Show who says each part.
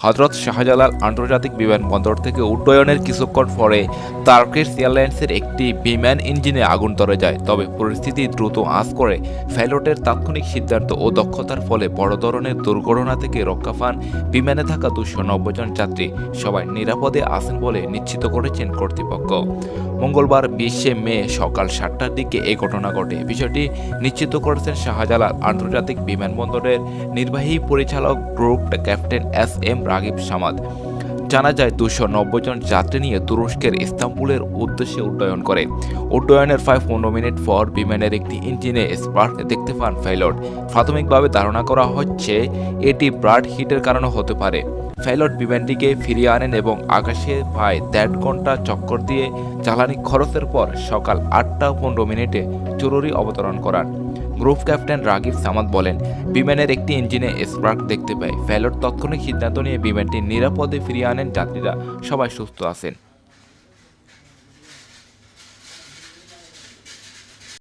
Speaker 1: হজরত শাহজালাল আন্তর্জাতিক বিমানবন্দর থেকে উড্ডয়নের কিছুক্ষণ পরে তার্কিশ এয়ারলাইন্সের একটি বিমান ইঞ্জিনে আগুন ধরে যায়। তবে পরিস্থিতি দ্রুত আঁচ করে পাইলটের তাৎক্ষণিক সিদ্ধান্ত ও দক্ষতার ফলে বড় ধরনের দুর্ঘটনা থেকে রক্ষা পান বিমানে থাকা দুশো নব্বই জন যাত্রী। সবাই নিরাপদে আছেন বলে নিশ্চিত করেছেন কর্তৃপক্ষ। মঙ্গলবার বিশে মে সকাল সাতটার দিকে এই ঘটনা ঘটে। বিষয়টি নিশ্চিত করেছেন শাহজালাল আন্তর্জাতিক বিমানবন্দরের নির্বাহী পরিচালক group captain S M Ragib Samad. জানা যায় দুশো নব্বই জন যাত্রী নিয়ে তুরস্কের ইস্তাম্বুলের উদ্দেশ্যে উড্ডয়ন করে। উড্ডয়নের প্রায় পনেরো মিনিট পর বিমানের একটি ইঞ্জিনে স্পার্ক দেখতে পান পাইলট প্রাথমিকভাবে ধারণা করা হচ্ছে এটি ব্রাড হিটের কারণে হতে পারে। পাইলট বিমানটিকে ফিরিয়ে আনেন এবং আকাশে প্রায় দেড় ঘণ্টা চক্কর দিয়ে জ্বালানি খরচের পর সকাল আটটা পনেরো মিনিটে জরুরি অবতরণ করান। গ্রুপ ক্যাপ্টেন রাগিব সামাদ বলেন, বিমানের একটি ইঞ্জিনে স্পার্ক দেখতে পায় পাইলট তাৎক্ষণিক সিদ্ধান্ত নিয়ে বিমানটি নিরাপদে ফিরিয়ে আনেন যাত্রীরা। সবাই সুস্থ আছেন।